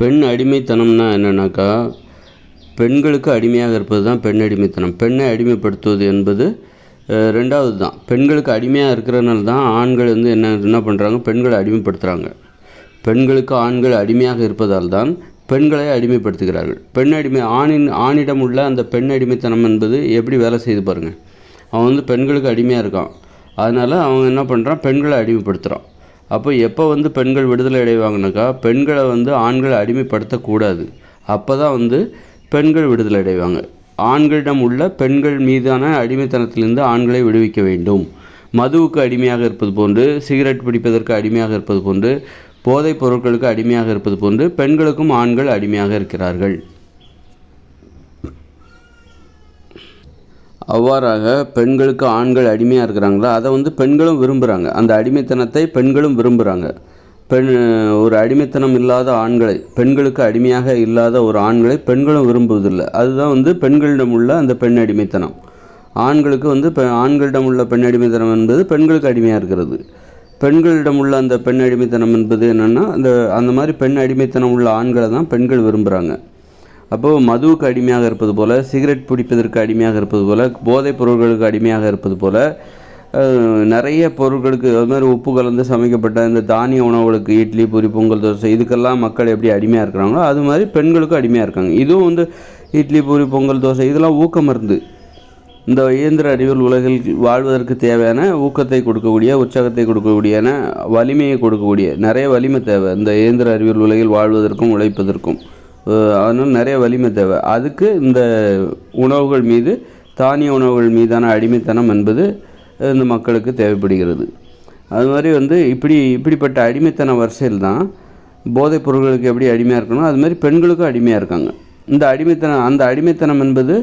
பெண் அடிமைத்தனம்னா என்னென்னாக்கா பெண்களுக்கு அடிமையாக இருப்பது தான் பெண் அடிமைத்தனம். பெண்ணை அடிமைப்படுத்துவது என்பது ரெண்டாவது தான். பெண்களுக்கு அடிமையாக இருக்கிறனால தான் ஆண்கள் வந்து என்ன என்ன பண்ணுறாங்க பெண்களை அடிமைப்படுத்துகிறாங்க பெண்களுக்கு ஆண்கள் அடிமையாக இருப்பதால் தான் பெண்களை அடிமைப்படுத்துகிறார்கள். பெண் அடிமை ஆணின் ஆணிடம் உள்ள அந்த பெண் அடிமைத்தனம் என்பது எப்படி வேலை செய்து பாருங்கள் அவன் வந்து பெண்களுக்கு அடிமையாக இருக்கான். அதனால் அவன் என்ன பண்ணுறான் பெண்களை அடிமைப்படுத்துகிறான் அப்போ எப்போ வந்து பெண்கள் விடுதலை அடைவாங்கனாக்கா பெண்களை வந்து ஆண்கள் அடிமைப்படுத்தக்கூடாது. அப்போ தான் வந்து பெண்கள் விடுதலை அடைவாங்க. ஆண்களிடம் உள்ள பெண்கள் மீதான அடிமைத்தனத்திலிருந்து ஆண்களை விடுவிக்க வேண்டும். மதுவுக்கு அடிமையாக இருப்பது போன்று சிகரெட் பிடிப்பதற்கு அடிமையாக இருப்பது போன்று போதைப் பொருட்களுக்கு அடிமையாக இருப்பது போன்று பெண்களுக்கும் ஆண்கள் அடிமையாக இருக்கிறார்கள். அவ்வாறாக பெண்களுக்கு ஆண்கள் அடிமையாக இருக்கிறாங்களோ? அதை வந்து பெண்களும் விரும்புகிறாங்க அந்த அடிமைத்தனத்தை பெண்களும் விரும்புகிறாங்க பெண் ஒரு அடிமைத்தனம் இல்லாத ஆண்களை பெண்களுக்கு அடிமையாக இல்லாத ஒரு ஆண்களை பெண்களும் விரும்புவதில்லை. அதுதான் வந்து பெண்களிடம் உள்ள அந்த பெண் அடிமைத்தனம். ஆண்களுக்கு வந்து பெ ஆண்களிடம் உள்ள பெண் அடிமைத்தனம் என்பது பெண்களுக்கு அடிமையாக இருக்கிறது. பெண்களிடம் உள்ள அந்த பெண் அடிமைத்தனம் என்பது என்னென்னா அந்த அந்த மாதிரி பெண் அடிமைத்தனம் உள்ள ஆண்களை தான் பெண்கள் விரும்புகிறாங்க அப்போது மதுவுக்கு அடிமையாக இருப்பது போல் சிகரெட் பிடிப்பதற்கு அடிமையாக இருப்பது போல் போதைப் பொருட்களுக்கு அடிமையாக இருப்பது போல் நிறைய பொருட்களுக்கு அது மாதிரி உப்பு கலந்து சமைக்கப்பட்ட இந்த தானிய உணவுகளுக்கு இட்லி பூரி பொங்கல் தோசை இதுக்கெல்லாம் மக்கள் எப்படி அடிமையாக இருக்கிறாங்களோ அது மாதிரி பெண்களுக்கும் அடிமையாக இருக்காங்க. இதுவும் வந்து இட்லி பூரி பொங்கல் தோசை இதெல்லாம் ஊக்க மருந்து. இந்த இயந்திர அறிவியல் உலகில் வாழ்வதற்கு தேவையான ஊக்கத்தை கொடுக்கக்கூடிய உற்சாகத்தை கொடுக்கக்கூடியன வலிமையை கொடுக்கக்கூடிய நிறைய வலிமை தேவை. இந்த இயந்திர அறிவியல் உலகில் வாழ்வதற்கும் உழைப்பதற்கும். அதனால் நிறைய வலிமை தேவை. அதுக்கு இந்த உணவுகள் மீது தானிய உணவுகள் மீதான அடிமைத்தனம் என்பது இந்த மக்களுக்கு தேவைப்படுகிறது. அது மாதிரி வந்து இப்படி இப்படிப்பட்ட அடிமைத்தன வரிசையில் தான் போதைப் பொருட்களுக்கு எப்படி அடிமையாக இருக்கணும் அது மாதிரி பெண்களுக்கும் அடிமையாக இருக்காங்க. இந்த அடிமைத்தனம் அந்த அடிமைத்தனம் என்பது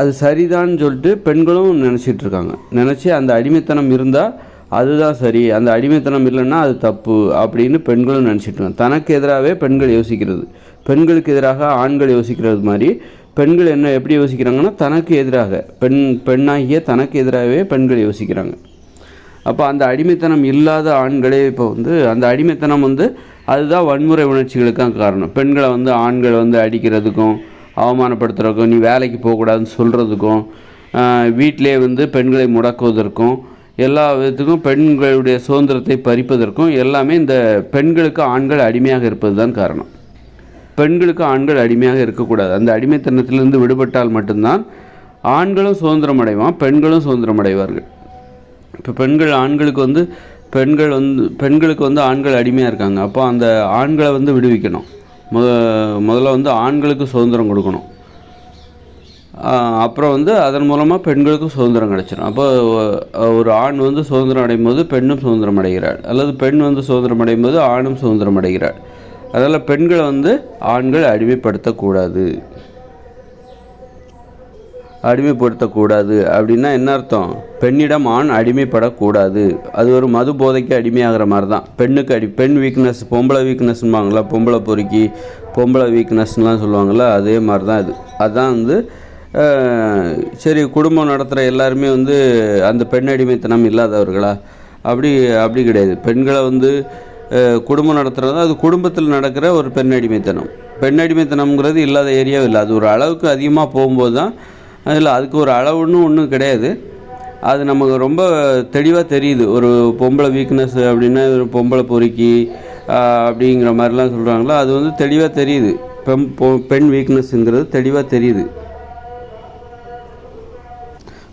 அது சரிதான்னு சொல்லிட்டு பெண்களும் நினச்சிட்டு இருக்காங்க. நினச்சி அந்த அடிமைத்தனம் இருந்தால் அதுதான் சரி அந்த அடிமைத்தனம் இல்லைன்னா அது தப்பு அப்படின்னு பெண்களும் நினச்சிட்டு இருக்காங்க. தனக்கு எதிராகவே பெண்கள் யோசிக்கிறது. பெண்களுக்கு எதிராக ஆண்கள் யோசிக்கிறது மாதிரி பெண்கள் என்ன எப்படி யோசிக்கிறாங்கன்னா தனக்கு எதிராக பெண் பெண்ணாகிய தனக்கு எதிராகவே பெண்கள் யோசிக்கிறாங்க. அப்போ அந்த அடிமைத்தனம் இல்லாத ஆண்களே இப்போ வந்து அந்த அடிமைத்தனம் வந்து அதுதான் வன்முறை உணர்ச்சிகளுக்கும் காரணம். பெண்களை வந்து ஆண்கள் வந்து அடிக்கிறதுக்கும் அவமானப்படுத்துறதுக்கும் நீ வேலைக்கு போகக்கூடாதுன்னு சொல்கிறதுக்கும் வீட்டிலே வந்து பெண்களை முடக்குவதற்கும் எல்லா விதத்துக்கும் பெண்களுடைய சுதந்திரத்தை பறிப்பதற்கும் எல்லாமே இந்த பெண்களுக்கு ஆண்கள் அடிமையாக இருப்பது தான் காரணம். பெண்களுக்கு ஆண்கள் அடிமையாக இருக்கக்கூடாது. அந்த அடிமைத்தனத்திலிருந்து விடுபட்டால் மட்டும்தான் ஆண்களும் சுதந்திரம் அடைவான் பெண்களும் சுதந்திரம் அடைவார்கள் இப்போ பெண்கள் ஆண்களுக்கு வந்து பெண்கள் வந்து பெண்களுக்கு வந்து ஆண்கள் அடிமையாக இருக்காங்க. அப்போ அந்த ஆண்களை வந்து விடுவிக்கணும். முத முதல்ல வந்து ஆண்களுக்கு சுதந்திரம் கொடுக்கணும். அப்புறம் வந்து அதன் மூலமாக பெண்களுக்கும் சுதந்திரம் கிடச்சிடும் அப்போ ஒரு ஆண் வந்து சுதந்திரம் அடையும் போது பெண்ணும் சுதந்திரம் அடைகிறாள். அல்லது பெண் வந்து சுதந்திரம் அடையும் போது ஆணும் சுதந்திரம் அடைகிறாள். அதனால் பெண்களை வந்து ஆண்கள் அடிமைப்படுத்தக்கூடாது. அடிமைப்படுத்தக்கூடாது. அப்படின்னா என்ன அர்த்தம்? பெண்ணிடம் ஆண் அடிமைப்படக்கூடாது. அது ஒரு மது போதைக்கு அடிமையாகிற மாதிரி தான் பெண்ணுக்கு அடி பெண் வீக்னஸ் பொம்பளை வீக்னஸ்ம்பாங்களா பொம்பளை பொறுக்கி பொம்பளை வீக்னஸ்லாம் சொல்லுவாங்கள்ல அதே மாதிரி தான் இது. அதுதான் வந்து சரி குடும்பம் நடத்துகிற எல்லாருமே வந்து அந்த பெண் அடிமைத்தனம் இல்லாதவர்களா? அப்படி அப்படி கிடையாது. பெண்களை வந்து குடும்பம் நடத்துகிறது அது குடும்பத்தில் நடக்கிற ஒரு பெண்ணடிமைத்தனம். பெண்ணடிமைத்தனம்ங்கிறது பெண் அடிமைத்தனம்ங்கிறது இல்லாத ஏரியாவும் இல்லை. அது ஒரு அளவுக்கு அதிகமாக போகும்போது தான் அதில் அதுக்கு ஒரு அளவுன்னு ஒன்றும் கிடையாது. அது நமக்கு ரொம்ப தெளிவாக தெரியுது. ஒரு பொம்பளை வீக்னஸ் அப்படின்னா ஒரு பொம்பளை பொறுக்கி அப்படிங்கிற மாதிரிலாம் சொல்கிறாங்களோ அது வந்து தெளிவாக தெரியுது. பெண் பொ- பெண் வீக்னஸ்ங்கிறது தெளிவாக தெரியுது.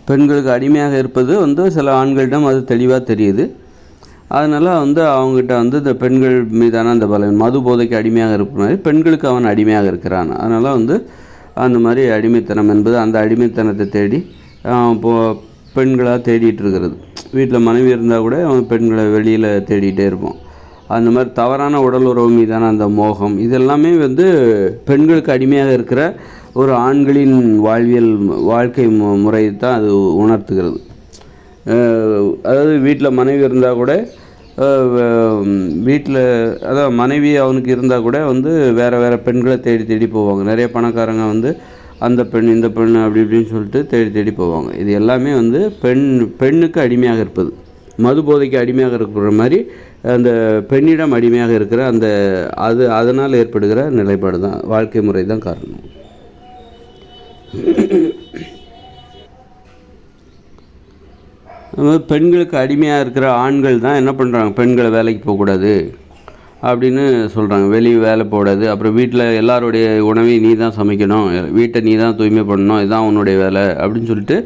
பெண்களுக்கு அடிமையாக இருப்பது வந்து சில ஆண்களிடம் அது தெளிவாக தெரியுது. அதனால் வந்து அவங்ககிட்ட வந்து இந்த பெண்கள் மீதான அந்த பல மது போதைக்கு அடிமையாக இருக்கிற மாதிரி பெண்களுக்கு அவன் அடிமையாக இருக்கிறான். அதனால் வந்து அந்த மாதிரி அடிமைத்தனம் என்பது அந்த அடிமைத்தனத்தை தேடி இப்போ பெண்களாக தேடிட்டு இருக்கிறது. வீட்டில் மனைவி இருந்தால் கூட அவன் பெண்களை வெளியில் தேடிகிட்டே இருப்பான். அந்த மாதிரி தவறான உடல் உறவு மீதான அந்த மோகம் இதெல்லாமே வந்து பெண்களுக்கு அடிமையாக இருக்கிற ஒரு ஆண்களின் வாழ்வியல் வாழ்க்கை மு- முறை தான் அது உணர்த்துகிறது. அதாவது வீட்டில் மனைவி இருந்தால் கூட வீட்டில் அதான் மனைவி அவனுக்கு இருந்தால் கூட வந்து வேறு வேறு பெண்களை தேடி தேடி போவாங்க. நிறைய பணக்காரங்க வந்து அந்த பெண் இந்த பெண் அப்படி இப்படின்னு சொல்லிட்டு தேடி தேடி போவாங்க. இது எல்லாமே வந்து பெண் பெண்ணுக்கு அடிமையாக இருப்பது. மது போதைக்கு அடிமையாக இருக்கிற மாதிரி அந்த பெண்ணிடம் அடிமையாக இருக்கிற அந்த அது அதனால் ஏற்படுகிற நிலைப்பாடு தான் வாழ்க்கை முறை தான் காரணம். பெண்களுக்கு அடிமையாக இருக்கிற ஆண்கள் தான் என்ன பண்ணுறாங்க பெண்களை வேலைக்கு போகக்கூடாது அப்படின்னு சொல்கிறாங்க வெளியே வேலை போடாது அப்புறம் வீட்டில் எல்லாருடைய உணவை நீ தான் சமைக்கணும். வீட்டை நீ தான் தூய்மை பண்ணணும். இதுதான் உன்னுடைய வேலை அப்படின்னு சொல்லிட்டு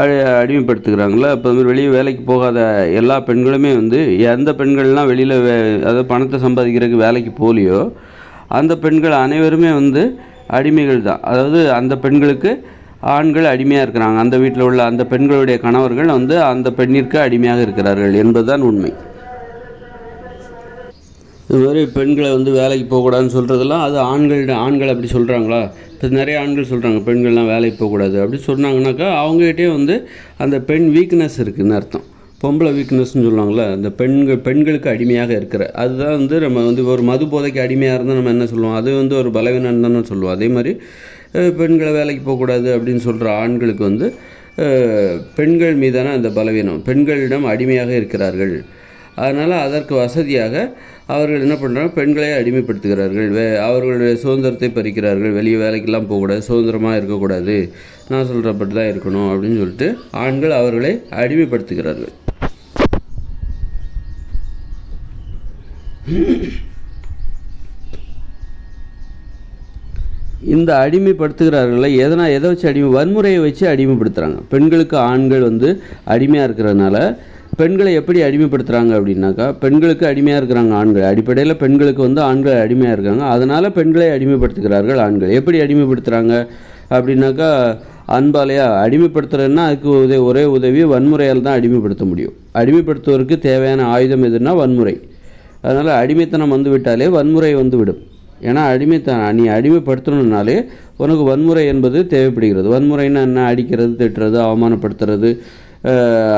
அடி அடிமைப்படுத்துகிறாங்களே? இப்போ வந்து வெளியே வேலைக்கு போகாத எல்லா பெண்களுமே வந்து எந்த பெண்கள்லாம் வெளியில் வே அதாவது பணத்தை சம்பாதிக்கிறதுக்கு வேலைக்கு போகலையோ அந்த பெண்கள் அனைவருமே வந்து அடிமைகள் தான். அதாவது அந்த பெண்களுக்கு ஆண்கள் அடிமையாக இருக்கிறாங்க. அந்த வீட்டில் உள்ள அந்த பெண்களுடைய கணவர்கள் வந்து அந்த பெண்ணிற்கு அடிமையாக இருக்கிறார்கள் என்பதுதான் உண்மை. இது மாதிரி பெண்களை வந்து வேலைக்கு போகக்கூடாதுன்னு சொல்கிறதெல்லாம் அது ஆண்கள் ஆண்கள் அப்படி சொல்கிறாங்களா இப்போ நிறைய ஆண்கள் சொல்கிறாங்க பெண்கள்லாம் வேலைக்கு போகக்கூடாது. அப்படி சொன்னாங்கனாக்கா அவங்ககிட்டே வந்து அந்த பெண் வீக்னஸ் இருக்குதுன்னு அர்த்தம். பொம்பளை வீக்னஸ்னு சொல்லுவாங்களே அந்த பெண்கள் பெண்களுக்கு அடிமையாக இருக்கிற. அதுதான் வந்து நம்ம வந்து ஒரு மது போதைக்கு அடிமையாக இருந்தால் நம்ம என்ன சொல்லுவோம்? அது வந்து ஒரு பலவீனம் தானே சொல்லுவோம். அதே மாதிரி பெண்களை வேலைக்கு போகக்கூடாது அப்படின்னு சொல்கிற ஆண்களுக்கு வந்து பெண்கள் மீதான அந்த பலவீனம். பெண்களிடம் அடிமையாக இருக்கிறார்கள். அதனால் அதற்கு வசதியாக அவர்கள் என்ன பண்ணுறாங்க பெண்களை அடிமைப்படுத்துகிறார்கள். வே அவர்களுடைய சுதந்திரத்தை பறிக்கிறார்கள். வெளியே வேலைக்கெல்லாம் போகக்கூடாது. சுதந்திரமாக இருக்கக்கூடாது. நான் சொல்கிறப்பட்டு தான் இருக்கணும் அப்படின்னு சொல்லிட்டு ஆண்கள் அவர்களை அடிமைப்படுத்துகிறார்கள். இந்த அடிமைப்படுத்துகிறார்கள எதனா எதை வச்சு அடிமை வன்முறையை வச்சு அடிமைப்படுத்துகிறாங்க பெண்களுக்கு ஆண்கள் வந்து அடிமையாக இருக்கிறதுனால பெண்களை எப்படி அடிமைப்படுத்துகிறாங்க அப்படின்னாக்கா பெண்களுக்கு அடிமையாக இருக்கிறாங்க ஆண்கள். அடிப்படையில் பெண்களுக்கு வந்து ஆண்கள் அடிமையாக இருக்காங்க. அதனால் பெண்களை அடிமைப்படுத்துகிறார்கள் ஆண்கள். எப்படி அடிமைப்படுத்துகிறாங்க அப்படின்னாக்கா அன்பாலையா அடிமைப்படுத்துகிறேன்னா அதுக்கு உதவி ஒரே உதவி வன்முறையால் தான் அடிமைப்படுத்த முடியும். அடிமைப்படுத்துவதற்கு தேவையான ஆயுதம் எதுனா வன்முறை. அதனால் அடிமைத்தனம் வந்து விட்டாலே வன்முறை வந்து விடும். ஏன்னா அடிமைத்தனம் நீ அடிமைப்படுத்தணுன்னாலே உனக்கு வன்முறை என்பது தேவைப்படுகிறது. வன்முறைன்னா என்ன? அடிக்கிறது திட்டுறது அவமானப்படுத்துறது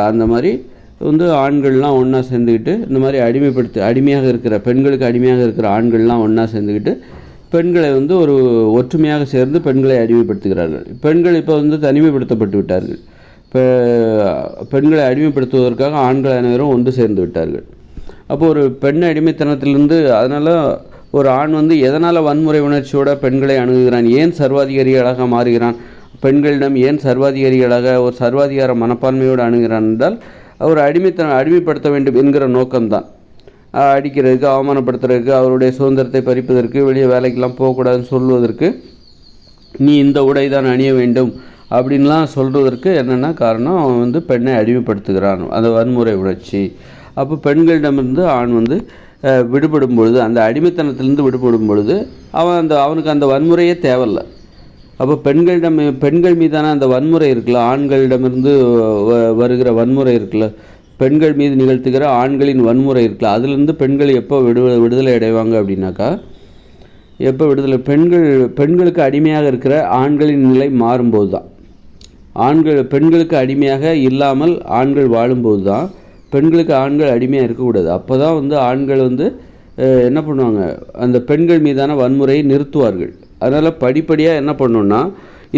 அந்த மாதிரி வந்து ஆண்கள்லாம் ஒன்றா சேர்ந்துக்கிட்டு இந்த மாதிரி அடிமைப்படுத்தி அடிமையாக இருக்கிற பெண்களுக்கு அடிமையாக இருக்கிற ஆண்கள்லாம் ஒன்றா சேர்ந்துக்கிட்டு பெண்களை வந்து ஒரு ஒற்றுமையாக சேர்ந்து பெண்களை அடிமைப்படுத்துகிறார்கள். பெண்கள் இப்போ வந்து தனிமைப்படுத்தப்பட்டு விட்டார்கள். இப்போ பெண்களை அடிமைப்படுத்துவதற்காக ஆண்கள் அனைவரும் ஒன்று சேர்ந்து விட்டார்கள். அப்போது ஒரு பெண் அடிமைத்தனத்திலிருந்து அதனால் ஒரு ஆண் வந்து எதனால் வன்முறை உணர்ச்சியோட பெண்களை அணுகுகிறான்? ஏன் சர்வாதிகாரிகளாக மாறுகிறான்? பெண்களிடம் ஏன் சர்வாதிகாரிகளாக ஒரு சர்வாதிகார மனப்பான்மையோடு அணுகிறான் என்றால் அவர் அடிமைத்தனம் அடிமைப்படுத்த வேண்டும் என்கிற நோக்கம்தான். அடிக்கிறதுக்கு அவமானப்படுத்துறதுக்கு அவருடைய சுதந்திரத்தை பறிப்பதற்கு வெளியே வேலைக்கெல்லாம் போகக்கூடாதுன்னு சொல்வதற்கு நீ இந்த உடை தான் அணிய வேண்டும் அப்படின்லாம் சொல்கிறதற்கு என்னென்னா காரணம் அவன் வந்து பெண்ணை அடிமைப்படுத்துகிறான். அந்த வன்முறை உணர்ச்சி. அப்போ பெண்களிடமிருந்து ஆண் வந்து விடுபடும் பொழுது அந்த அடிமைத்தனத்திலிருந்து விடுபடும் பொழுது அவன் அந்த அவனுக்கு அந்த வன்முறையே தேவையில்லை. அப்போ பெண்களிடம் பெண்கள் மீதான அந்த வன்முறை இருக்குல்ல ஆண்களிடமிருந்து வ- வருகிற வன்முறை இருக்குல்ல பெண்கள் மீது நிகழ்த்துகிற ஆண்களின் வன்முறை இருக்குல்ல அதுலேருந்து பெண்கள் எப்போ விடு விடுதலை அடைவாங்க அப்படின்னாக்கா எப்போ விடுதலை பெண்கள் பெண்களுக்கு அடிமையாக இருக்கிற ஆண்களின் நிலை மாறும்போது தான் ஆண்கள் பெண்களுக்கு அடிமையாக இல்லாமல் ஆண்கள் வாழும்போது தான் பெண்களுக்கு ஆண்கள் அடிமையாக இருக்கக்கூடாது. அப்போ தான் வந்து ஆண்கள் வந்து என்ன பண்ணுவாங்க? அந்த பெண்கள் மீதான வன்முறையை நிறுத்துவார்கள். அதனால் படிப்படியாக என்ன பண்ணணுன்னா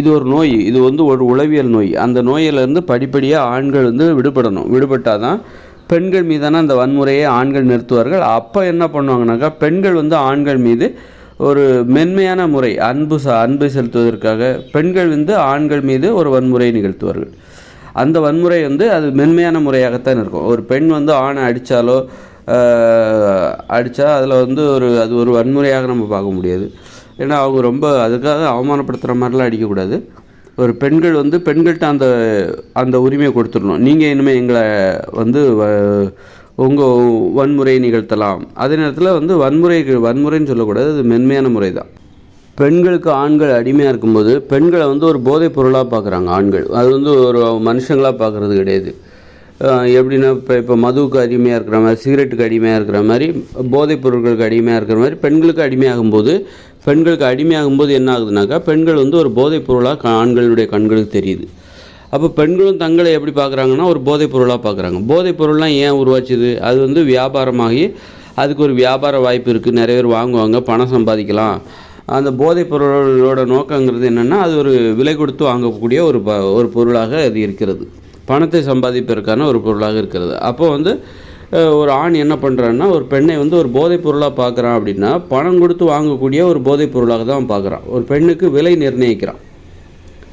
இது ஒரு நோய். இது வந்து ஒரு உளவியல் நோய். அந்த நோயிலேருந்து படிப்படியாக ஆண்கள் வந்து விடுபடணும். விடுபட்டால் தான் பெண்கள் மீதான அந்த வன்முறையை ஆண்கள் நிறுத்துவார்கள். அப்போ என்ன பண்ணுவாங்கனாக்கா பெண்கள் வந்து ஆண்கள் மீது ஒரு மென்மையான முறை அன்பு ச செலுத்துவதற்காக பெண்கள் வந்து ஆண்கள் மீது ஒரு வன்முறையை நிகழ்த்துவார்கள். அந்த வன்முறை வந்து அது மென்மையான முறையாகத்தான் இருக்கும். ஒரு பெண் வந்து ஆணை அடித்தாலோ அடித்தா அதில் வந்து ஒரு அது ஒரு வன்முறையாக நம்ம பார்க்க முடியாது. ஏன்னா அவங்க ரொம்ப அதுக்காக அவமானப்படுத்துகிற மாதிரிலாம் அடிக்கக்கூடாது. ஒரு பெண்கள் வந்து பெண்கள்கிட்ட அந்த அந்த உரிமையை கொடுத்துடணும். நீங்கள் இனிமேல் எங்களை வந்து உங்கள் வன்முறையை நிகழ்த்தலாம். அதே நேரத்தில் வந்து வன்முறை வன்முறைன்னு சொல்லக்கூடாது. அது மென்மையான முறை தான் பெண்களுக்கு ஆண்கள் அடிமையாக இருக்கும்போது பெண்களை வந்து ஒரு போதைப் பொருளாக பார்க்குறாங்க ஆண்கள். அது வந்து ஒரு மனுஷங்களாக பார்க்குறது கிடையாது. எப்படின்னா இப்போ இப்போ மதுவுக்கு அடிமையாக இருக்கிற மாதிரி சிகரெட்டுக்கு அடிமையாக இருக்கிற மாதிரி போதைப் பொருட்களுக்கு அடிமையாக இருக்கிற மாதிரி பெண்களுக்கு அடிமையாகும்போது பெண்களுக்கு அடிமையாகும்போது என்ன ஆகுதுனாக்கா பெண்கள் வந்து ஒரு போதைப் பொருளாக ஆண்களுடைய கண்களுக்கு தெரியுது. அப்போ பெண்களும் தங்களை எப்படி பார்க்குறாங்கன்னா ஒரு போதைப் பொருளாக பார்க்குறாங்க. போதைப் பொருள்லாம் ஏன் உருவாச்சுது? அது வந்து வியாபாரமாகி அதுக்கு ஒரு வியாபார வாய்ப்பு இருக்குது நிறைய பேர் வாங்குவாங்க பணம் சம்பாதிக்கலாம். அந்த போதைப் பொருளோட நோக்கங்கிறது என்னென்னா அது ஒரு விலை கொடுத்து வாங்கக்கூடிய ஒரு ப ஒரு பொருளாக அது இருக்கிறது. பணத்தை சம்பாதிப்பதற்கான ஒரு பொருளாக இருக்கிறது. அப்போ வந்து ஒரு ஆண் என்ன பண்ணுறான்னா ஒரு பெண்ணை வந்து ஒரு போதைப் பொருளாக பார்க்குறான் அப்படின்னா பணம் கொடுத்து வாங்கக்கூடிய ஒரு போதைப் பொருளாக தான் பார்க்குறான் ஒரு பெண்ணுக்கு விலை நிர்ணயிக்கிறான்.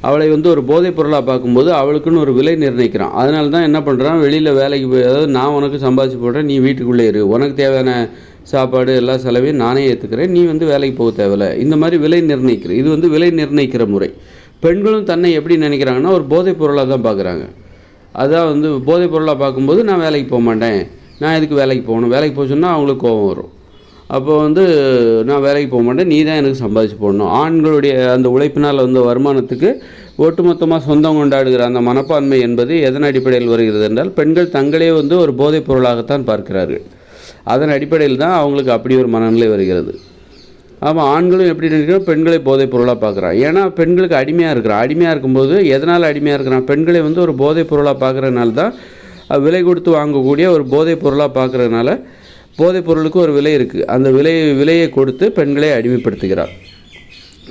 அவளை வந்து ஒரு போதைப் பொருளாக பார்க்கும்போது அவளுக்குன்னு ஒரு விலை நிர்ணயிக்கிறான். அதனால தான் என்ன பண்ணுறான் வெளியில் வேலைக்கு போய் அதாவது நான் உனக்கு சம்பாதிச்சு போடுறேன் நீ வீட்டுக்குள்ளே இரு. உனக்கு தேவையான சாப்பாடு எல்லா செலவையும் நானே ஏற்றுக்கிறேன் நீ வந்து வேலைக்கு போக தேவையில்ல. இந்த மாதிரி விலை நிர்ணயிக்கிற இது வந்து விலை நிர்ணயிக்கிற முறை. பெண்களும் தன்னை எப்படி நினைக்கிறாங்கன்னா ஒரு போதைப் பொருளாக தான் பார்க்குறாங்க அதான் வந்து போதைப் பொருளாக பார்க்கும்போது நான் வேலைக்கு போக மாட்டேன். நான் எதுக்கு வேலைக்கு போகணும்? வேலைக்கு போக சொன்னால் அவங்களுக்கு கோபம் வரும். அப்போ வந்து நான் வேலைக்கு போக மாட்டேன். நீ தான் எனக்கு சம்பாதிச்சு போடணும். ஆண்களுடைய அந்த உழைப்பினால் வந்த வருமானத்துக்கு ஒட்டுமொத்தமாக சொந்தம் கொண்டாடுகிற அந்த மனப்பான்மை என்பது எதன் அடிப்படையில் வருகிறது என்றால் பெண்கள் தங்களே வந்து ஒரு போதைப் பொருளாகத்தான் பார்க்கிறார்கள். அதன் அடிப்படையில் தான் அவங்களுக்கு அப்படி ஒரு மனநிலை வருகிறது. ஆமாம் ஆண்களும் எப்படி நினைக்கிறோம்? பெண்களை போதைப் பொருளாக பார்க்குறான் ஏன்னா பெண்களுக்கு அடிமையாக இருக்கிறான் அடிமையாக இருக்கும்போது எதனால் அடிமையாக இருக்கிறான் பெண்களை வந்து ஒரு போதைப் பொருளாக பார்க்குறதுனால தான் விலை கொடுத்து வாங்கக்கூடிய ஒரு போதைப் பொருளாக பார்க்குறதுனால போதைப் பொருளுக்கு ஒரு விலை இருக்குது அந்த விலை விலையை கொடுத்து பெண்களை அடிமைப்படுத்துகிறார்.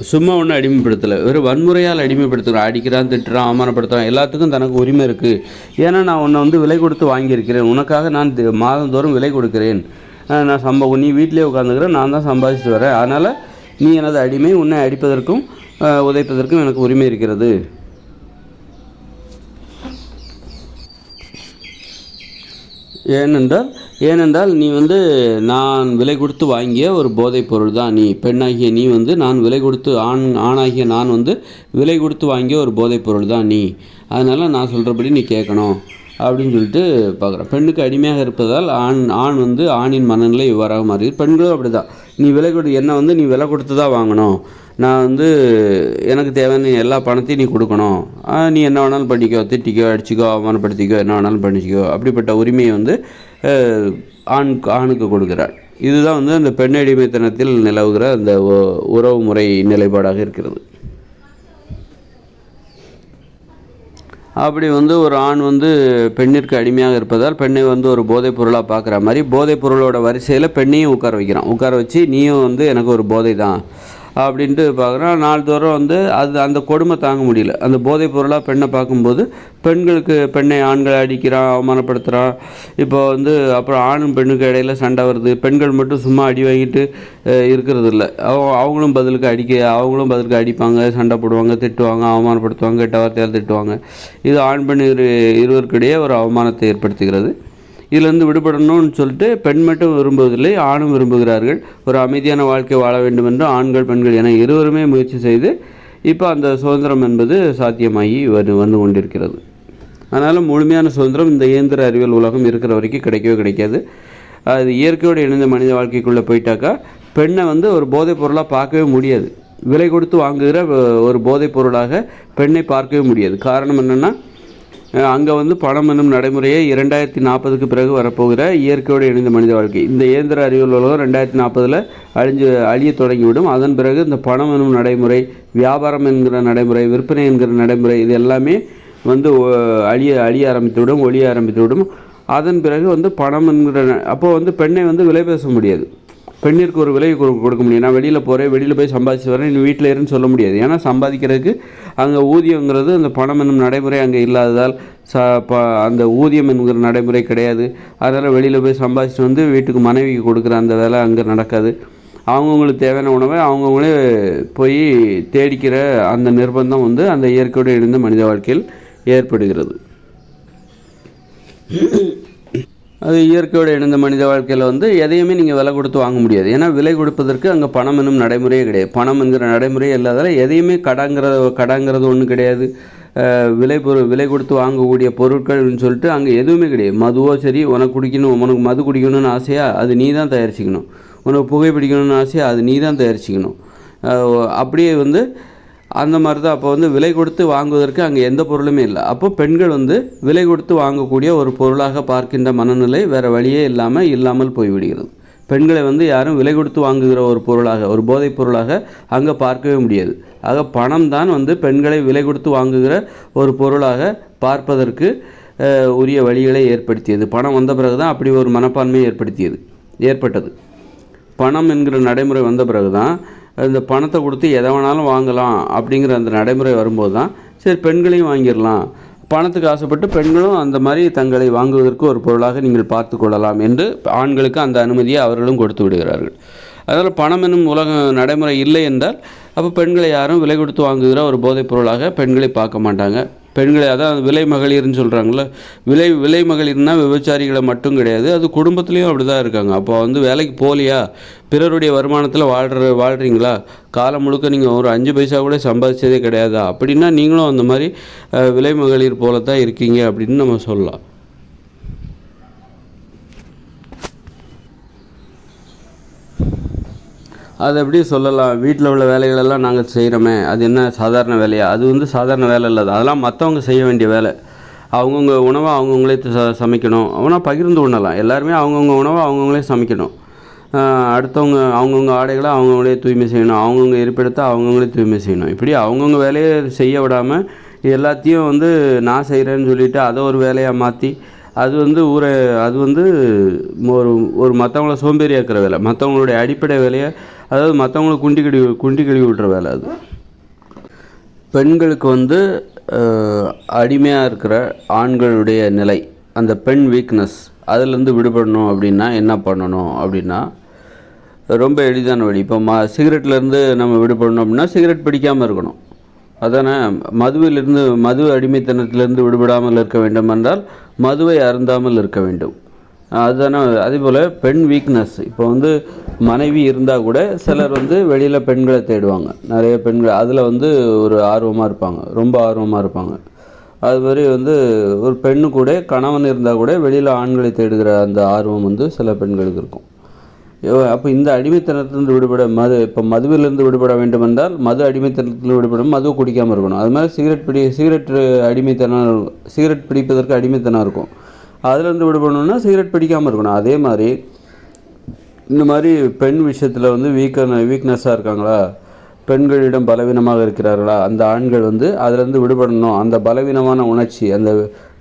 சும்மா ஒன்றும் அடிமைப்படுத்தலை. வெறும் வன்முறையால் அடிமைப்படுத்துகிறான் அடிக்கிறான் திட்டுறான் அவமானப்படுத்துகிறான் எல்லாத்துக்கும் தனக்கு உரிமை இருக்குது ஏன்னா நான் உன்னை வந்து விலை கொடுத்து வாங்கியிருக்கிறேன். உனக்காக நான் தி- மாதந்தோறும் விலை கொடுக்கிறேன். நான் சம்ப நீ வீட்டிலே உட்காந்துக்கிறேன் நான் தான் சம்பாதிச்சுட்டு வரேன். அதனால் நீ எனது அடிமை உன்னை அடிப்பதற்கும் உதைப்பதற்கும் எனக்கு உரிமை இருக்கிறது. ஏனென்றால் ஏனென்றால் நீ வந்து நான் விலை கொடுத்து வாங்கிய ஒரு போதைப் பொருள் தான் நீ பெண்ணாகிய நீ வந்து நான் விலை கொடுத்து ஆண் ஆணாகிய நான் வந்து விலை கொடுத்து வாங்கிய ஒரு போதைப் பொருள் தான் நீ. அதனால் நான் சொல்கிறபடி நீ கேட்கணும் அப்படின்னு சொல்லிட்டு பார்க்குறேன் பெண்ணுக்கு அடிமையாக இருப்பதால் ஆண் ஆண் வந்து ஆணின் மனநிலை இவ்வாறாக மாறுது பெண்களும் அப்படி தான் நீ விலை கொடு என்ன வந்து நீ விலை கொடுத்து தான் வாங்கணும். நான் வந்து எனக்கு தேவையான எல்லா பணத்தையும் நீ கொடுக்கணும். நீ என்ன வேணாலும் பண்ணிக்கோ. திட்டிக்கோ அடிச்சிக்கோ அவமானப்படுத்திக்கோ என்ன வேணாலும் பண்ணிச்சிக்கோ அப்படிப்பட்ட உரிமையை வந்து ஆண் ஆணுக்கு கொடுக்கிறாள் இதுதான் வந்து அந்த பெண்ணடிமைத்தனத்தில் நிலவுகிற அந்த உறவு முறை நிலைப்பாடாக இருக்கிறது. அப்படி வந்து ஒரு ஆண் வந்து பெண்ணிற்கு அடிமையாக இருப்பதால் பெண்ணை வந்து ஒரு போதைப் பொருளாக பார்க்குற மாதிரி போதைப் பொருளோட வரிசையில் பெண்ணையும் உட்கார வைக்கிறான். உட்கார வச்சு நீயும் வந்து எனக்கு ஒரு போதை தான். அப்படின்ட்டு பார்க்குறான் நாள்தோறும் வந்து அது அந்த கொடுமை தாங்க முடியல. அந்த போதைப் பொருளாக பெண்ணை பார்க்கும்போது பெண்களுக்கு பெண்ணை ஆண்களை அடிக்கிறான் அவமானப்படுத்துகிறான் இப்போ வந்து அப்புறம் ஆணும் பெண்ணுக்கு இடையில சண்டை வருது. பெண்கள் மட்டும் சும்மா அடி வாங்கிட்டு இருக்கிறது இல்லை அவங்க அவங்களும் பதிலுக்கு அடிக்க அவங்களும் பதிலுக்கு அடிப்பாங்க சண்டை போடுவாங்க திட்டுவாங்க அவமானப்படுத்துவாங்க கெட்ட வார்த்தையால் திட்டுவாங்க. இது ஆண் பெண் இரு இருவருக்கிடையே ஒரு அவமானத்தை ஏற்படுத்துகிறது. இதிலிருந்து விடுபடணும்னு சொல்லிட்டு பெண் மட்டும் விரும்புவதில்லை ஆணும் விரும்புகிறார்கள். ஒரு அமைதியான வாழ்க்கை வாழ வேண்டும் என்று ஆண்கள் பெண்கள் என இருவருமே முயற்சி செய்து இப்போ அந்த சுதந்திரம் என்பது சாத்தியமாகி வந்து வந்து கொண்டிருக்கிறது. அதனால் முழுமையான சுதந்திரம் இந்த இயந்திர அறிவியல் உலகம் இருக்கிற வரைக்கும் கிடைக்கவே கிடைக்காது. அது இயற்கையோடு இணைந்த மனித வாழ்க்கைக்குள்ளே போயிட்டாக்கா பெண்ணை வந்து ஒரு போதைப் பொருளாக பார்க்கவே முடியாது. விலை கொடுத்து வாங்குகிற ஒரு போதைப் பொருளாக பெண்ணை பார்க்கவே முடியாது. காரணம் என்னென்னா அங்கே வந்து பணம் என்னும் நடைமுறையை இரண்டாயிரத்தி நாற்பதுக்கு பிறகு வரப்போகிற இயற்கையோடு இணைந்த மனித வாழ்க்கை. இந்த இயந்திர அறிவியல் உலகம் ரெண்டாயிரத்தி நாற்பதில் அழிஞ்சு அழிய தொடங்கிவிடும். அதன் பிறகு இந்த பணம் என்னும் நடைமுறை வியாபாரம் என்கிற நடைமுறை விற்பனை என்கிற நடைமுறை இது எல்லாமே வந்து அழிய அழிய ஆரம்பித்துவிடும் ஒழிய ஆரம்பித்துவிடும். அதன் பிறகு வந்து பணம் என்கிற அப்போது வந்து பெண்ணை வந்து விலை பேச முடியாது. பெண்ணிற்கு ஒரு விலை கொடுக்க முடியும். நான் வெளியில் போகிறேன் வெளியில் போய் சம்பாதிச்சு வரேன் நீ வீட்டில் இருன்னு சொல்ல முடியாது. ஏன்னா சம்பாதிக்கிறதுக்கு அங்கே ஊதியங்கிறது அந்த பணம் என்னும் நடைமுறை அங்கே இல்லாததால் ச ப அந்த ஊதியம் என்கிற நடைமுறை கிடையாது. அதனால் வெளியில் போய் சம்பாதிச்சுட்டு வந்து வீட்டுக்கு மனைவிக்கு கொடுக்குற அந்த வேலை அங்கே நடக்காது. அவங்கவுங்களுக்கு தேவையான உணவை அவங்கவுங்களே போய் தேடிக்கிற அந்த நிர்பந்தம் வந்து அந்த இயற்கையோடு இணைந்த மனித வாழ்க்கையில் ஏற்படுகிறது. அது இயற்கையோடு இணைந்த மனித வாழ்க்கையில் வந்து எதையுமே நீங்கள் விலை கொடுத்து வாங்க முடியாது. ஏன்னா விலை கொடுப்பதற்கு அங்கே பணம் என்னும் நடைமுறையே கிடையாது. பணம் என்கிற நடைமுறையே இல்லாதால எதையுமே கடங்கிற கடங்கிறது ஒன்றும் கிடையாது. விலை பொருள் விலை கொடுத்து வாங்கக்கூடிய பொருட்கள்னு சொல்லிட்டு அங்கே எதுவுமே கிடையாது. மதுவோ சரி உனக்கு குடிக்கணும் உனக்கு மது குடிக்கணும்னு ஆசையா அது நீ தான் தயாரிச்சிக்கணும். உனக்கு புகை பிடிக்கணும்னு ஆசையாக அது நீ தான் தயாரிச்சிக்கணும். அப்படியே வந்து அந்த மாதிரி தான் அப்போ வந்து விலை கொடுத்து வாங்குவதற்கு அங்கே எந்த பொருளுமே இல்லை. அப்போ பெண்கள் வந்து விலை கொடுத்து வாங்கக்கூடிய ஒரு பொருளாக பார்க்கின்ற மனநிலை வேறு வழியே இல்லாமல் இல்லாமல் போய்விடுகிறது. பெண்களை வந்து யாரும் விலை கொடுத்து வாங்குகிற ஒரு பொருளாக ஒரு போதைப் பொருளாக அங்கே பார்க்கவே முடியாது. ஆக பணம் தான் வந்து பெண்களை விலை கொடுத்து வாங்குகிற ஒரு பொருளாக பார்ப்பதற்கு உரிய வழிகளை ஏற்படுத்தியது. பணம் வந்த பிறகு தான் அப்படி ஒரு மனப்பான்மையை ஏற்படுத்தியது ஏற்பட்டது. பணம் என்கிற நடைமுறை வந்த பிறகு தான் இந்த பணத்தை கொடுத்து எதை வேணாலும் வாங்கலாம் அப்படிங்கிற அந்த நடைமுறை வரும்போது தான் சரி பெண்களையும் வாங்கிடலாம். பணத்துக்கு ஆசைப்பட்டு பெண்களும் அந்த மாதிரி தங்களை வாங்குவதற்கு ஒரு பொருளாக நீங்கள் பார்த்து கொள்ளலாம் என்று ஆண்களுக்கு அந்த அனுமதியை அவர்களும் கொடுத்து விடுகிறார்கள். அதனால் பணம் என்னும் உலகம் நடைமுறை இல்லை என்றால் அப்போ பெண்களை யாரும் விலை கொடுத்து வாங்குகிற ஒரு போதைப் பொருளாக பெண்களை பார்க்க மாட்டாங்க. பெண்களை அதாவது விலை மகளிர்னு சொல்கிறாங்கள விலை விலை மகளிர்னா விபச்சாரிகளை மட்டும் கிடையாது அது குடும்பத்துலேயும் அப்படி தான் இருக்காங்க. அப்போ வந்து வேலைக்கு போகலையா பிறருடைய வருமானத்தில் வாழ்கிற வாழ்கிறீங்களா காலம் முழுக்க நீங்கள் ஒரு அஞ்சு பைசா கூட சம்பாதிச்சதே கிடையாதா? அப்படின்னா நீங்களும் அந்த மாதிரி விலை மகளிர் போல தான் இருக்கீங்க அப்படின்னு நம்ம சொல்லலாம். அது எப்படி சொல்லலாம்? வீட்டில் உள்ள வேலைகளெல்லாம் நாங்கள் செய்கிறோமே அது என்ன சாதாரண வேலையா? அது வந்து சாதாரண வேலை இல்லை. அதெல்லாம் மற்றவங்க செய்ய வேண்டிய வேலை. அவங்கவுங்க உணவை அவங்கவுங்களே ச சமைக்கணும். ஆனால் பகிர்ந்து உண்ணலாம் எல்லாருமே அவங்கவுங்க உணவை அவங்கவுங்களே சமைக்கணும். அடுத்தவங்க அவங்கவுங்க ஆடைகளை அவங்கவுங்களே தூய்மை செய்யணும். அவங்கவுங்க இருப்பிடத்தை அவங்கவுங்களே தூய்மை செய்யணும். இப்படி அவங்கவுங்க வேலையை செய்ய விடாமல் எல்லாத்தையும் வந்து நான் செய்கிறேன்னு சொல்லிட்டு அதை ஒரு வேலையாக மாற்றி அது வந்து ஊரை அது வந்து ஒரு ஒரு மற்றவங்கள சோம்பேறியாக்குற வேலை. மற்றவங்களுடைய அடிப்படை வேலையை அதாவது மற்றவங்கள குண்டி கடி குண்டி கழுவி விட்ற வேலை அது. பெண்களுக்கு வந்து அடிமையாக இருக்கிற ஆண்களுடைய நிலை அந்த பெண் வீக்னஸ் அதுலேருந்து விடுபடணும் அப்படின்னா என்ன பண்ணணும் அப்படின்னா ரொம்ப எளிதான வழி. இப்போ ம சிகரெட்லேருந்து நம்ம விடுபடணும் அப்படின்னா சிகரெட் பிடிக்காமல் இருக்கணும். அதானே மதுவிலிருந்து மது அடிமைத்தனத்திலிருந்து விடுபடாமல் இருக்க வேண்டும் என்றால் மதுவை அருந்தாமல் இருக்க வேண்டும். அதுதானே அதே போல் பெண் வீக்னஸ் இப்போ வந்து மனைவி இருந்தால் கூட சிலர் வந்து வெளியில் பெண்களை தேடுவாங்க. நிறைய பெண்கள் அதில் வந்து ஒரு ஆர்வமாக இருப்பாங்க. ரொம்ப ஆர்வமாக இருப்பாங்க. அது மாதிரி வந்து ஒரு பெண்ணு கூட கணவன் இருந்தால் கூட வெளியில் ஆண்களை தேடுகிற அந்த ஆர்வம் வந்து சில பெண்களுக்கு இருக்கும். அப்போ இந்த அடிமைத்தனத்திலிருந்து விடுபட மது இப்போ மதுவிலிருந்து விடுபட வேண்டும் என்றால் மது அடிமைத்தனத்தில் விடுபடும் மது குடிக்காமல் இருக்கணும். அது மாதிரி சிகரெட் பிடி சிகரெட் அடிமைத்தனம் சிகரெட் பிடிப்பதற்கு அடிமைத்தனம் இருக்கும். அதுலேருந்து விடுபடணும்னா சிகரெட் பிடிக்காமல் இருக்கணும். அதே மாதிரி இந்த மாதிரி பெண் விஷயத்தில் வந்து வீக்க வீக்னஸாக இருக்காங்களா? பெண்களிடம் பலவீனமாக இருக்கிறார்களா? அந்த ஆண்கள் வந்து அதுலேருந்து விடுபடணும். அந்த பலவீனமான உணர்ச்சி அந்த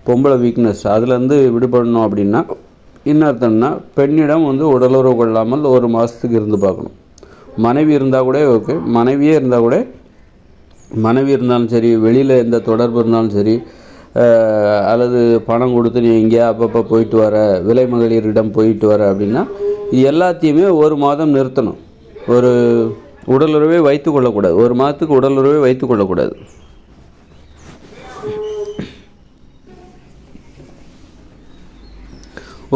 பொம்பளை வீக்னஸ் அதுலேருந்து விடுபடணும் அப்படின்னா என்ன அர்த்தம்னா பெண்ணிடம் வந்து உடலுறவு கொள்ளாமல் ஒரு மாதத்துக்கு இருந்து பார்க்கணும். மனைவி இருந்தால் கூட ஓகே மனைவியே இருந்தால் கூட மனைவி இருந்தாலும் சரி வெளியில் எந்த தொடர்பு இருந்தாலும் சரி அல்லது பணம் கொடுத்து நீ எங்கேயா அப்பப்போ போயிட்டு வர விலை மகளிரிடம் போயிட்டு வர அப்படின்னா இது எல்லாத்தையுமே ஒரு மாதம் நிறுத்தணும். ஒரு உடலுறவே வைத்து கொள்ளக்கூடாது. ஒரு மாதத்துக்கு உடலுறவே வைத்து கொள்ளக்கூடாது.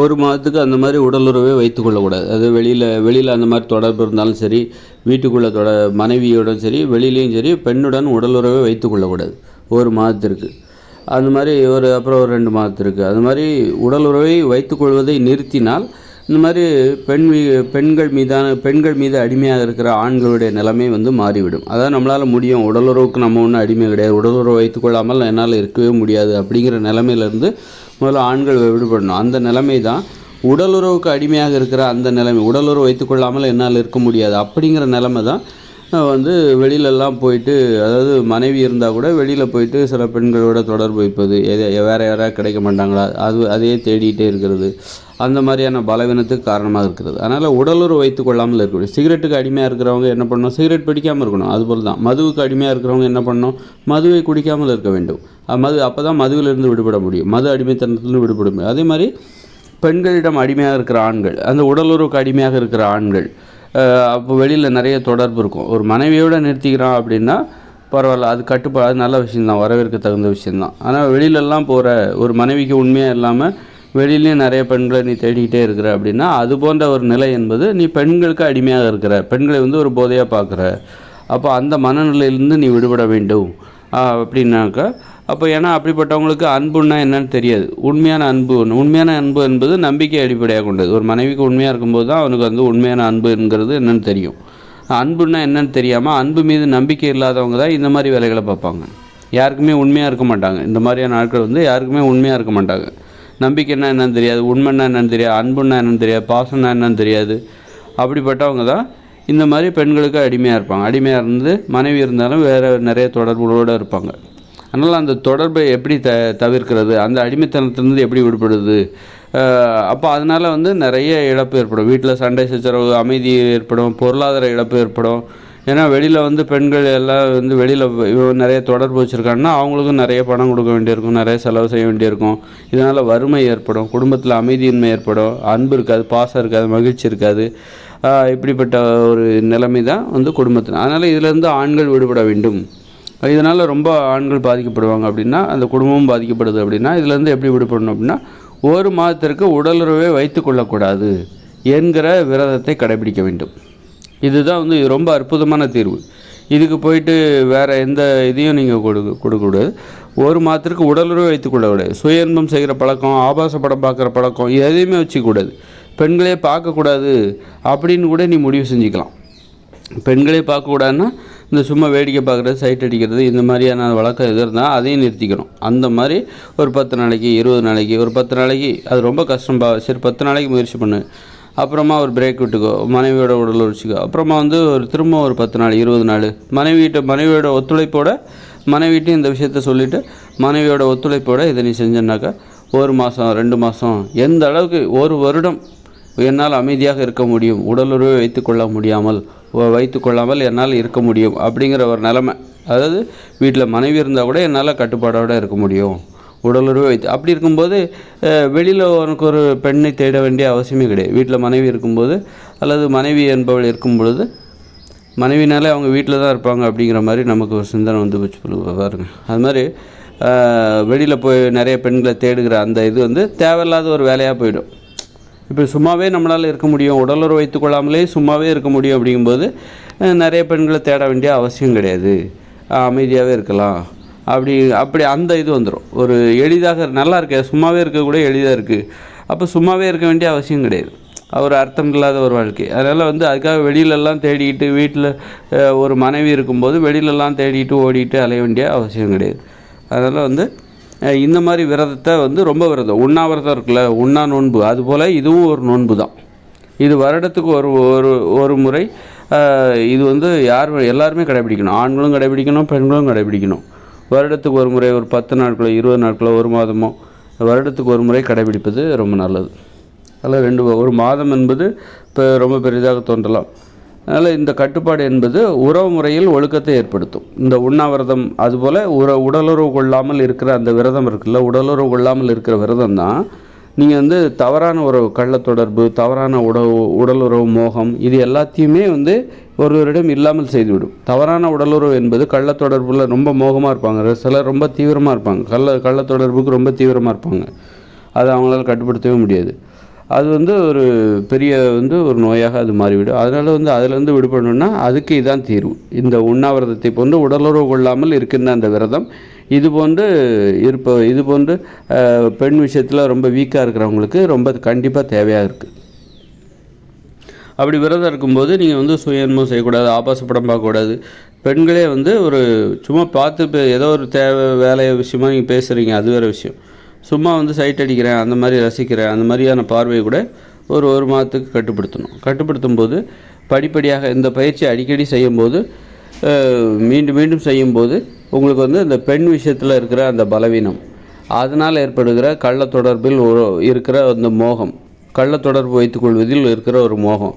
ஒரு மாதத்துக்கு அந்த மாதிரி உடலுறவே வைத்து கொள்ளக்கூடாது. அது வெளியில் வெளியில் அந்த மாதிரி தொடர்பு இருந்தாலும் சரி வீட்டுக்குள்ளே தொட மனைவியோடும் சரி வெளியிலையும் சரி பெண்ணுடன் உடலுறவே வைத்து கொள்ளக்கூடாது. ஒரு மாதத்திற்கு. அந்த மாதிரி ஒரு அப்புறம் ஒரு ரெண்டு மாதத்திற்கு அது மாதிரி உடலுறவை வைத்துக்கொள்வதை நிறுத்தினால் இந்த மாதிரி பெண் மீ- பெண்கள் மீதான பெண்கள் மீது அடிமையாக இருக்கிற ஆண்களுடைய நிலைமை வந்து மாறிவிடும். அதான் நம்மளால் முடியும். உடலுறவுக்கு நம்ம ஒன்றும் அடிமை கிடையாது. உடலுறவு வைத்துக்கொள்ளாமல் என்னால் இருக்கவே முடியாது அப்படிங்கிற நிலைமையிலேருந்து முதல்ல ஆண்கள் விடுபடணும். அந்த நிலைமை தான் உடலுறவுக்கு அடிமையாக இருக்கிற அந்த நிலைமை. உடலுறவு வைத்துக்கொள்ளாமல் என்னால் இருக்க முடியாது அப்படிங்கிற நிலைமை தான் வந்து வெளியிலலாம் போயிட்டு அதாவது மனைவி இருந்தால் கூட வெளியில் போயிட்டு சில பெண்களோட தொடர்பு வைப்பது எது வேறு யாராவது கிடைக்க மாட்டாங்களா அது அதையே தேடிகிட்டே இருக்கிறது. அந்த மாதிரியான பலவீனத்துக்கு காரணமாக இருக்கிறது. அதனால் உடலுறவு வைத்து கொள்ளாமல் இருக்கக்கூடிய சிகரெட்டுக்கு அடிமையாக இருக்கிறவங்க என்ன பண்ணணும்? சிகரெட் பிடிக்காமல் இருக்கணும். அதுபோல் தான். மதுவுக்கு அடிமையாக இருக்கிறவங்க என்ன பண்ணணும்? மதுவை குடிக்காமல் இருக்க வேண்டும். மது அப்போ தான் மதுவிலிருந்து விடுபட முடியும். மது அடிமைத்தனத்திலிருந்து விடுபட முடியும். அதே மாதிரி பெண்களிடம் அடிமையாக இருக்கிற ஆண்கள் அந்த உடலுறவுக்கு அடிமையாக இருக்கிற ஆண்கள் அப்போ வெளியில் நிறைய தொடர்பு இருக்கும். ஒரு மனைவியோடு நிறுத்திக்கிறான் அப்படின்னா பரவாயில்ல அது கட்டுப்பாடு அது நல்ல விஷயந்தான் வரவேற்க தகுந்த விஷயம்தான். ஆனால் வெளியிலலாம் போகிற ஒரு மனைவிக்கு உண்மையாக இல்லாமல் வெளியிலையும் நிறைய பெண்களை நீ தேடிக்கிட்டே இருக்கிற அப்படின்னா அது போன்ற ஒரு நிலை என்பது நீ பெண்களுக்கு அடிமையாக இருக்கிற பெண்களை வந்து ஒரு போதையாக பார்க்குற. அப்போ அந்த மனநிலையிலேருந்து நீ விடுபட வேண்டும். அப்படின்னாக்கா அப்போ ஏன்னா அப்படிப்பட்டவங்களுக்கு அன்புன்னா என்னன்னு தெரியாது. உண்மையான அன்பு உண்மையான அன்பு என்பது நம்பிக்கை அடிப்படையாக கொண்டது. ஒரு மனைவிக்கு உண்மையாக இருக்கும்போது தான் அவனுக்கு வந்து உண்மையான அன்புங்கிறது என்னன்னு தெரியும். அன்புன்னா என்னன்னு தெரியாமல் அன்பு மீது நம்பிக்கை இல்லாதவங்க தான் இந்த மாதிரி வேலைகளை பார்ப்பாங்க. யாருக்குமே உண்மையாக இருக்க மாட்டாங்க. இந்த மாதிரியான ஆட்கள் வந்து யாருக்குமே உண்மையாக இருக்க மாட்டாங்க. நம்பிக்கைன்னா என்னன்னு தெரியாது. உண்மைன்னா என்னன்னு தெரியாது. அன்புன்னா என்னன்னு தெரியாது. பாசம்னா என்னன்னு தெரியாது. அப்படிப்பட்டவங்க தான் இந்த மாதிரி பெண்களுக்கு அடிமையாக இருப்பாங்க. அடிமையாக இருந்து மனைவி இருந்தாலும் வேறு நிறைய தொடர்புகளோடு இருப்பாங்க. அதனால் அந்த தொடர்பை எப்படி த தவிர்க்கிறது? அந்த அடிமைத்தனத்திலிருந்து எப்படி விடுபடுது? அப்போ அதனால் வந்து நிறைய இழப்பு ஏற்படும். வீட்டில் சண்டை சச்சரவு அமைதி ஏற்படும் பொருளாதார இழப்பு ஏற்படும். ஏன்னா வெளியில் வந்து பெண்கள் எல்லாம் வந்து வெளியில் நிறைய தொடர்பு வச்சுருக்காங்கன்னா அவங்களுக்கும் நிறைய பணம் கொடுக்க வேண்டியிருக்கும் நிறைய செலவு செய்ய வேண்டியிருக்கும். இதனால் வறுமை ஏற்படும். குடும்பத்தில் அமைதியின்மை ஏற்படும். அன்பு இருக்காது பாசம் இருக்காது மகிழ்ச்சி இருக்காது. இப்படிப்பட்ட ஒரு நிலைமை தான் வந்து குடும்பத்தில் அதனால் இதிலேருந்து ஆண்கள் விடுபட வேண்டும். இதனால் ரொம்ப ஆண்கள் பாதிக்கப்படுவாங்க அப்படின்னா அந்த குடும்பமும் பாதிக்கப்படுது அப்படின்னா இதுலேருந்து எப்படி விடுபடணும் அப்படின்னா ஒரு மாதத்திற்கு உடலுறவை வைத்து கொள்ளக்கூடாது என்கிற விரதத்தை கடைபிடிக்க வேண்டும். இதுதான் வந்து ரொம்ப அற்புதமான தீர்வு. இதுக்கு போயிட்டு வேறு எந்த இதையும் நீங்கள் கொடுக்க கொடுக்கக்கூடாது. ஒரு மாதத்திற்கு உடலுறவு வைத்துக்கொள்ளக்கூடாது சுய இன்பம் செய்கிற பழக்கம் ஆபாச படம் பார்க்குற பழக்கம் எதையுமே வச்சுக்கூடாது பெண்களே பார்க்கக்கூடாது அப்படின்னு கூட நீ முடிவு செஞ்சுக்கலாம். பெண்களே பார்க்கக்கூடாதுன்னா இந்த சும்மா வேடிக்கை பார்க்குறது சைட் அடிக்கிறது இந்த மாதிரியான வழக்கம் எது இருந்தால் அதையும் நிறுத்திக்கணும். அந்த மாதிரி ஒரு பத்து நாளைக்கு இருபது நாளைக்கு ஒரு பத்து நாளைக்கு அது ரொம்ப கஷ்டம்பா சரி பத்து நாளைக்கு முயற்சி பண்ணு. அப்புறமா ஒரு பிரேக் விட்டுக்கோ மனைவியோட உடல் உழைச்சிக்கோ. அப்புறமா வந்து ஒரு திரும்ப ஒரு பத்து நாள் இருபது நாள் மனைவியிட்ட மனைவியோட ஒத்துழைப்போட மனைவிட்டு இந்த விஷயத்த சொல்லிவிட்டு மனைவியோட ஒத்துழைப்போட இதை நீ செஞ்சனாக்கா ஒரு மாதம் ரெண்டு மாதம் எந்த அளவுக்கு ஒரு வருடம் என்னால் அமைதியாக இருக்க முடியும். உடலுறவை வைத்துக்கொள்ள முடியாமல் வைத்து வைத்துக்கொள்ளாமல் என்னால் இருக்க முடியும் அப்படிங்கிற ஒரு நிலமை. அதாவது வீட்டில் மனைவி இருந்தால் கூட என்னால் கட்டுப்பாடோடு இருக்க முடியும். உடலுறவை வைத்து அப்படி இருக்கும்போது வெளியில் உனக்கு ஒரு பெண்ணை தேட வேண்டிய அவசியமே கிடையாது. வீட்டில் மனைவி இருக்கும்போது அல்லது மனைவி என்பவள் இருக்கும் பொழுது மனைவினாலே அவங்க வீட்டில் தான் இருப்பாங்க அப்படிங்கிற மாதிரி நமக்கு ஒரு சிந்தனை வந்து வச்சு பாருங்க அது மாதிரி வெளியில் போய் நிறைய பெண்களை தேடுகிற அந்த இது வந்து தேவையில்லாத ஒரு வேலையாக போயிடும். இப்போ சும்மாவே நம்மளால் இருக்க முடியும். உடலுறவு வைத்துக்கொள்ளாமலே சும்மாவே இருக்க முடியும் அப்படிங்கும்போது நிறைய பெண்களை தேட வேண்டிய அவசியம் கிடையாது. அமைதியாகவே இருக்கலாம். அப்படி அப்படி அந்த இது வந்துடும் ஒரு எளிதாக நல்லா இருக்க சும்மாவே இருக்க கூட எளிதாக இருக்குது அப்போ சும்மாவே இருக்க வேண்டிய அவசியம் கிடையாது. அவர் அர்த்தம் இல்லாத ஒரு வாழ்க்கை. அதனால் வந்து அதுக்காக வெளியிலலாம் தேடிக்கிட்டு வீட்டில் ஒரு மனைவி இருக்கும்போது வெளியிலலாம் தேடிட்டு ஓடிட்டு அலைய வேண்டிய அவசியம் கிடையாது. அதனால் வந்து இந்த மாதிரி விரதத்தை வந்து ரொம்ப விரதம். உண்ணாவிரதம் இருக்குல்ல உண்ணா நோன்பு. அதுபோல் இதுவும் ஒரு நோன்பு தான் இது வருடத்துக்கு ஒரு ஒரு ஒரு முறை இது வந்து யார் எல்லாருமே கடைபிடிக்கணும். ஆண்களும் கடைபிடிக்கணும் பெண்களும் கடைபிடிக்கணும். வருடத்துக்கு ஒரு முறை ஒரு பத்து நாட்களோ இருபது நாட்களோ ஒரு மாதமோ வருடத்துக்கு ஒரு முறை கடைபிடிப்பது ரொம்ப நல்லது. அதில் ரெண்டு ஒரு மாதம் என்பது இப்போ ரொம்ப பெரிதாக தோன்றலாம். அதனால் இந்த கட்டுப்பாடு என்பது உறவு முறையில் ஒழுக்கத்தை ஏற்படுத்தும். இந்த உண்ணாவிரதம் அதுபோல் உற உடலுறவு கொள்ளாமல் இருக்கிற அந்த விரதம் இருக்குல்ல உடலுறவு கொள்ளாமல் இருக்கிற விரதம் தான். நீங்கள் வந்து தவறான உறவு கள்ள தொடர்பு தவறான உடவு உடலுறவு மோகம் இது எல்லாத்தையுமே வந்து ஒருவரிடம் இல்லாமல் செய்துவிடும். தவறான உடலுறவு என்பது கள்ள ரொம்ப மோகமாக இருப்பாங்க. சிலர் ரொம்ப தீவிரமாக இருப்பாங்க. கள்ள கள்ள தொடர்புக்கு ரொம்ப தீவிரமாக இருப்பாங்க. அதை அவங்களால கட்டுப்படுத்தவே முடியாது. அது வந்து ஒரு பெரிய வந்து ஒரு நோயாக அது மாறிவிடும். அதனால் வந்து அதிலேருந்து விடுபடணும்னா அதுக்கு இதான் தீர்வு. இந்த உண்ணாவிரதத்தை போன்று உடலுறவு கொள்ளாமல் இருக்கின்ற அந்த விரதம் இது போன்று இருப்ப இது போன்று பெண் விஷயத்தில் ரொம்ப வீக்காக இருக்கிறவங்களுக்கு ரொம்ப கண்டிப்பாக தேவையாக இருக்குது அப்படி விரதம் இருக்கும்போது நீங்கள் வந்து சுயன்மம் செய்யக்கூடாது ஆபாச படம் பார்க்கக்கூடாது. பெண்களே வந்து ஒரு சும்மா பார்த்து ஏதோ ஒரு தேவை வேலையை விஷயமா நீங்கள் பேசுகிறீங்க அது வேறு விஷயம். சும்மா வந்து சைட் அடிக்கிறேன் அந்த மாதிரி ரசிக்கிறேன் அந்த மாதிரியான பார்வையை கூட ஒரு ஒரு மாதத்துக்கு கட்டுப்படுத்தணும். கட்டுப்படுத்தும் போது படிப்படியாக இந்த பயிற்சி அடிக்கடி செய்யும்போது மீண்டும் மீண்டும் செய்யும்போது உங்களுக்கு வந்து இந்த பெண் விஷயத்தில் இருக்கிற அந்த பலவீனம் அதனால் ஏற்படுகிற கள்ள தொடர்பில் இருக்கிற அந்த மோகம் கள்ள தொடர்பு வைத்துக்கொள்வதில் இருக்கிற ஒரு மோகம்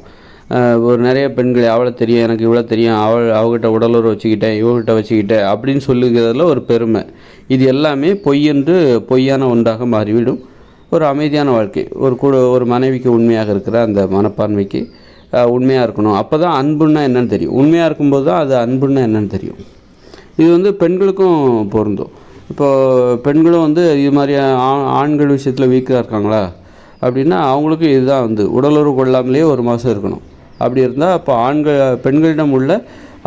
ஒரு நிறைய பெண்கள் அவளை தெரியும் எனக்கு இவ்வளோ தெரியும் அவள் அவகிட்ட உடலுறவு வச்சுக்கிட்டேன் இவகிட்ட வச்சுக்கிட்டேன் அப்படின்னு சொல்லுகிறதுல ஒரு பெருமை. இது எல்லாமே பொய்யென்று பொய்யான ஒன்றாக மாறிவிடும். ஒரு அமைதியான வாழ்க்கை. ஒரு கூட ஒரு மனைவிக்கு உண்மையாக இருக்கிற அந்த மனப்பான்மைக்கு உண்மையாக இருக்கணும். அப்போ தான் அன்புன்னா என்னென்னு தெரியும். உண்மையாக இருக்கும்போது தான் அது அன்புன்னா என்னென்னு தெரியும். இது வந்து பெண்களுக்கும் பொருந்தும். இப்போது பெண்களும் வந்து இது மாதிரி ஆ- ஆண்கள் விஷயத்தில் வீக்காக இருக்காங்களா? அப்படின்னா அவங்களுக்கு இதுதான் வந்து உடலுறவு கொள்ளாமலேயே ஒரு மாதம் இருக்கணும். அப்படி இருந்தால் அப்போ ஆண்கள் பெண்களிடம் உள்ள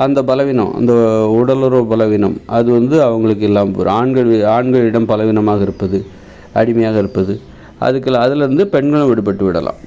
அந்த பலவீனம் அந்த உடலுறவு பலவீனம் அது வந்து அவங்களுக்கு இல்லாமல் போயிடும் ஆண்கள் ஆண்களிடம் பலவீனமாக இருப்பது அடிமையாக இருப்பது அதுக்கு அதிலிருந்து பெண்களும் விடுபட்டு விடலாம்.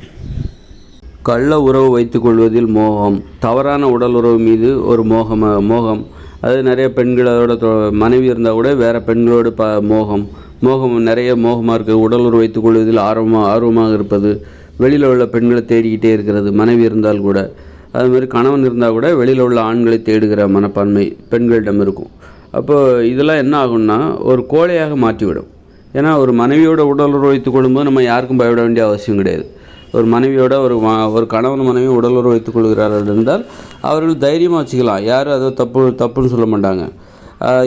கள்ள உறவு வைத்துக்கொள்வதில் மோகம் தவறான உடல் உறவு மீது ஒரு மோகம் மோகம். அது நிறைய பெண்களோட மனைவி இருந்தால் கூட வேறு பெண்களோடு ப மோகம். மோகம் நிறைய மோகமாக இருக்குது உடல் உறவு வைத்துக்கொள்வதில் ஆர்வமாக ஆர்வமாக இருப்பது வெளியில் உள்ள பெண்களை தேடிக்கிட்டே இருக்கிறது மனைவி இருந்தால் கூட. அது மாதிரி கணவன் இருந்தால் கூட வெளியில் உள்ள ஆண்களை தேடுகிற மனப்பான்மை பெண்களிடம் இருக்கும். அப்போது இதெல்லாம் என்ன ஆகும்னா ஒரு கோழையாக மாற்றிவிடும். ஏன்னா ஒரு மனைவியோட உடல் வைத்து கொள்ளும்போது நம்ம யாருக்கும் பயப்பட வேண்டிய அவசியம் கிடையாது. ஒரு மனைவியோட ஒரு ம- ஒரு கணவன் மனைவி உடலுறவு வைத்துக் கொள்கிறார்கள் என்றால் அவர்கள் தைரியமாக வச்சுக்கலாம். யாரும் அதை தப்பு தப்புன்னு சொல்ல மாட்டாங்க.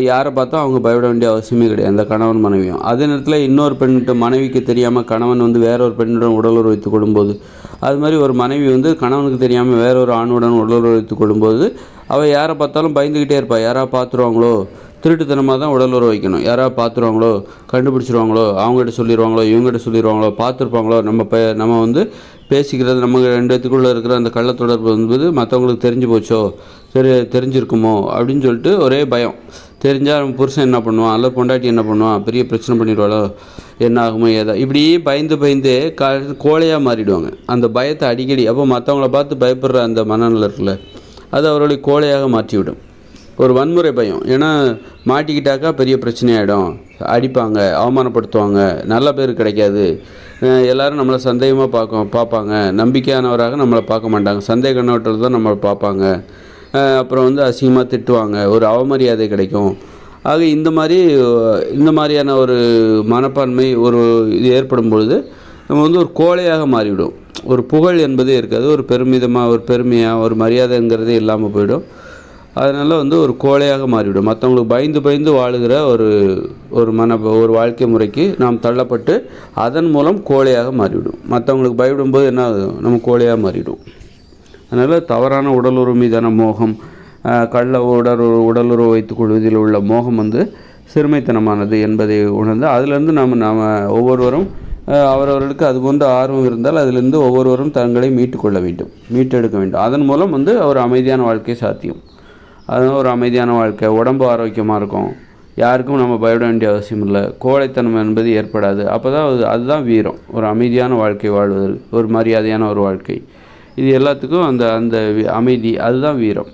யாரை பார்த்தா அவங்க பயப்பட வேண்டிய அவசியமே கிடையாது. அந்த கணவன் மனைவியும். அதே நேரத்தில் இன்னொரு பெண்கிட்ட மனைவிக்கு தெரியாமல் கணவன் வந்து வேற ஒரு பெண்ணுடன் உடலுறவு வைத்து கொள்ளும்போது அது மாதிரி ஒரு மனைவி வந்து கணவனுக்கு தெரியாமல் வேற ஒரு ஆணுடன் உடலுறவு வைத்து கொள்ளும்போது அவள் யாரை பார்த்தாலும் பயந்துக்கிட்டே இருப்பாள் யாராவது பார்த்துருவாங்களோ? திருட்டுத்தனமாக தான் உடல் உறவு வைக்கணும். யாராவது பார்த்துருவாங்களோ கண்டுபிடிச்சிருவாங்களோ அவங்ககிட்ட சொல்லிடுவாங்களோ இவங்ககிட்ட சொல்லிடுவாங்களோ பார்த்துருப்பாங்களோ நம்ம ப நம்ம வந்து பேசிக்கிறது நம்ம ரெண்டுத்துக்குள்ளே இருக்கிற அந்த கள்ள தொடர்பு என்பது மற்றவங்களுக்கு தெரிஞ்சு போச்சோ தெரி தெரிஞ்சிருக்குமோ அப்படின்னு சொல்லிட்டு ஒரே பயம். தெரிஞ்சால் நம்ம புருஷன் என்ன பண்ணுவான்? அல்ல பொண்டாட்டி என்ன பண்ணுவான்? பெரிய பிரச்சனை பண்ணிடுவாளோ? என்ன ஆகுமோ ஏதோ. இப்படி பயந்து பயந்து க கோழையாக மாறிடுவாங்க. அந்த பயத்தை அடிக்கடி அப்போ மற்றவங்கள பார்த்து பயப்படுற அந்த மனநிலை இருக்குல்ல அது அவர்களை கோழையாக மாற்றிவிடும். ஒரு வன்முறை பயம். ஏன்னா மாட்டிக்கிட்டாக்கா பெரிய பிரச்சனையாயிடும். அடிப்பாங்க அவமானப்படுத்துவாங்க நல்ல பேர் கிடைக்காது. எல்லோரும் நம்மளை சந்தேகமாக பார்க்க பார்ப்பாங்க. நம்பிக்கையானவராக நம்மளை பார்க்க மாட்டாங்க. சந்தேக கண்ணோட்டத்தில் தான் நம்மளை பார்ப்பாங்க. அப்புறம் வந்து அசிங்கமாக திட்டுவாங்க. ஒரு அவமரியாதை கிடைக்கும். ஆக இந்த மாதிரி இந்த மாதிரியான ஒரு மனப்பான்மை ஒரு இது ஏற்படும் பொழுது நம்ம வந்து ஒரு கோழையாக மாறிவிடும். ஒரு புகழ் என்பதே இருக்காது. ஒரு பெருமிதமாக ஒரு பெருமையாக ஒரு மரியாதைங்கிறதே இல்லாமல் போயிடும். அதனால் வந்து ஒரு கோழையாக மாறிவிடும். மற்றவங்களுக்கு பயந்து பயந்து வாழுகிற ஒரு ஒரு மன ஒரு வாழ்க்கை முறைக்கு நாம் தள்ளப்பட்டு அதன் மூலம் கோழையாக மாறிவிடும். மற்றவங்களுக்கு பயப்படும்போது என்ன ஆகுது? நம்ம கோழையாக மாறிவிடும். அதனால் தவறான உடலுறவு மீதான மோகம் கள்ள உடலுறவு உடலுறவு வைத்துக் கொள்வதில் உள்ள மோகம் வந்து சிறுமைத்தனமானது என்பதை உணர்ந்து அதிலிருந்து நாம் நாம் ஒவ்வொருவரும் அவரவர்களுக்கு அது போன்ற ஆர்வம் இருந்தால் அதிலிருந்து ஒவ்வொருவரும் தங்களை மீட்டுக்கொள்ள வேண்டும். மீட்டெடுக்க வேண்டும். அதன் மூலம் வந்து ஒரு அமைதியான வாழ்க்கை சாத்தியம். அதுதான் ஒரு அமைதியான வாழ்க்கை. உடம்பு ஆரோக்கியமாக இருக்கும். யாருக்கும் நம்ம பயப்பட வேண்டிய அவசியம் இல்லை. கோழைத்தனம் என்பது ஏற்படாது. அப்போ தான் அது அதுதான் வீரம். ஒரு அமைதியான வாழ்க்கை வாழ்வது ஒரு மரியாதையான ஒரு வாழ்க்கை. இது எல்லாத்துக்கும் அந்த அந்த அமைதி அதுதான் வீரம்.